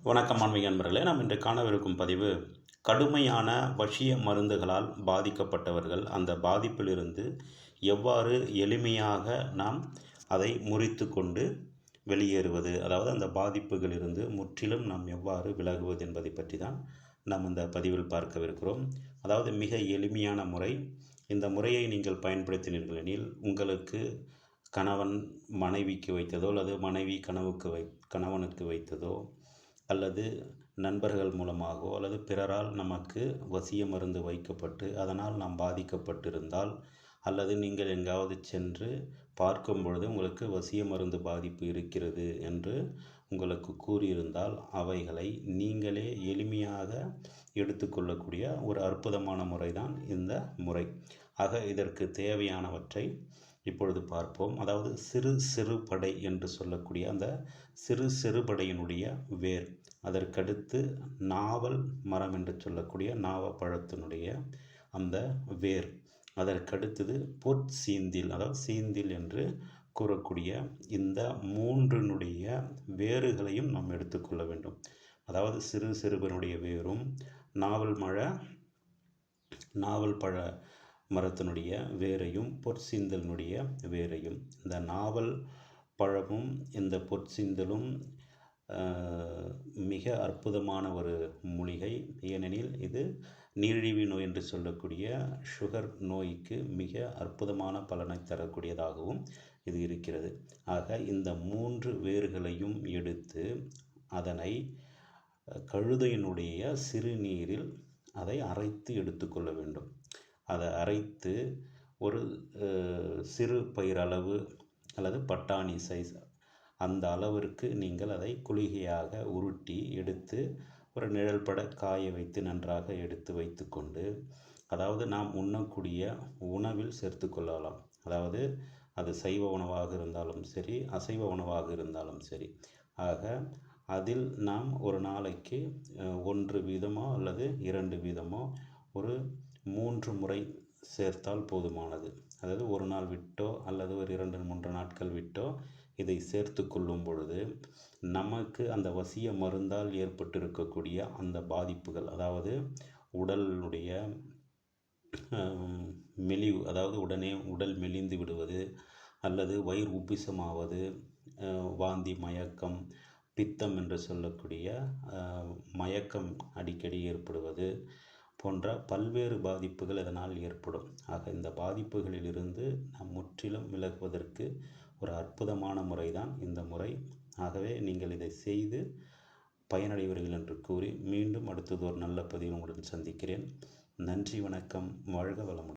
வணக்கம் ஆன்மீக நண்பர்களே நாம் இன்று காணவிருக்கும் பதிவு கடுமையான வசிய மருந்துகளால் பாதிக்கப்பட்டவர்கள் அந்த பாதிப்பிலிருந்து எவ்வாறு எளிமையாக நாம் அதை முறித்து கொண்டு வெளியேறுவது அதாவது அந்த பாதிப்புகளிலிருந்து முற்றிலும் நாம் எவ்வாறு விலகுவது என்பதை பற்றி தான் நாம் இந்த பதிவில் பார்க்கவிருக்கிறோம். அதாவது மிக எளிமையான முறை. இந்த முறையை நீங்கள் பயன்படுத்தினீர்கள் எனில் உங்களுக்கு கணவன் மனைவிக்கு வைத்ததோ அல்லது மனைவி கனவுக்கு வை கணவனுக்கு வைத்ததோ அல்லது நண்பர்கள் மூலமாகவோ அல்லது பிறரால் நமக்கு வசிய மருந்து வைக்கப்பட்டு அதனால் நாம் பாதிக்கப்பட்டிருந்தால் அல்லது நீங்கள் எங்காவது சென்று பார்க்கும் பொழுது உங்களுக்கு வசிய மருந்து பாதிப்பு இருக்கிறது என்று உங்களுக்கு கூறியிருந்தால் அவைகளை நீங்களே எளிமையாக எடுத்துக்கொள்ளக்கூடிய ஒரு அற்புதமான முறைதான் இந்த முறை. ஆக இதற்கு தேவையானவற்றை இப்பொழுது பார்ப்போம். அதாவது சிறு சிறுபடை என்று சொல்லக்கூடிய அந்த சிறு சிறுபடையினுடைய வேர். அதற்கடுத்து நாவல் மரம் என்று சொல்லக்கூடிய நாவப்பழத்தினுடைய அந்த வேர். அதற்கடுத்தது பொற்சீந்தில் அதாவது சீந்தில் என்று கூறக்கூடிய இந்த மூன்றினுடைய வேறுகளையும் நாம் எடுத்துக்கொள்ள வேண்டும். அதாவது சிறு சிறுவனுடைய வேரும் நாவல் மழை நாவல் பழ மரத்தினுடைய வேரையும் பொற்சிந்தலினுடைய வேரையும். இந்த நாவல் பழமும் இந்த பொற்சிந்தலும் மிக அற்புதமான ஒரு மூலிகை. ஏனெனில் இது நீரிழிவு நோய் என்று சொல்லக்கூடிய சுகர் நோய்க்கு மிக அற்புதமான பலனை தரக்கூடியதாகவும் இது இருக்கிறது. ஆக இந்த மூன்று வேர்களையும் எடுத்து அதனை கழுதையினுடைய சிறுநீரில் அதை அரைத்து எடுத்துக்கொள்ள வேண்டும். அதை அரைத்து ஒரு சிறு பயிரளவு அல்லது பட்டாணி சைஸ் அந்த அளவிற்கு நீங்கள் அதை குளிகையாக உருட்டி எடுத்து ஒரு நிழல் பட காய வைத்து நன்றாக எடுத்து வைத்துக்கொண்டு அதாவது நாம் உண்ணக்கூடிய உணவில் சேர்த்து கொள்ளலாம். அதாவது அது சைவ உணவாக இருந்தாலும் சரி அசைவ உணவாக இருந்தாலும் சரி. ஆக அதில் நாம் ஒரு நாளைக்கு ஒன்று வீதமோ அல்லது இரண்டு வீதமோ ஒரு மூன்று முறை சேர்த்தால் போதுமானது. அதாவது ஒரு நாள் விட்டோ அல்லது ஒரு இரண்டு மூன்று நாட்கள் விட்டோ இதை சேர்த்து கொள்ளும் பொழுது நமக்கு அந்த வசிய மருந்தால் ஏற்பட்டிருக்கக்கூடிய அந்த பாதிப்புகள் அதாவது உடலுடைய மெலிவு அதாவது உடனே உடல் மெலிந்து விடுவது அல்லது வயிறு உப்பிசமாவது வாந்தி மயக்கம் பித்தம் என்று சொல்லக்கூடிய மயக்கம் அடிக்கடி ஏற்படுவது போன்ற பல்வேறு பாதிப்புகள் இதனால் ஏற்படும். ஆக இந்த பாதிப்புகளிலிருந்து நாம் முற்றிலும் விலகுவதற்கு ஒரு அற்புதமான முறைதான் இந்த முறை. ஆகவே நீங்கள் இதை செய்து பயனடைவீர்கள் என்று கூறி மீண்டும் அடுத்தது ஒரு நல்ல பதிவு உங்களுடன் சந்திக்கிறேன். நன்றி வணக்கம். வாழ்க வளமுடன்.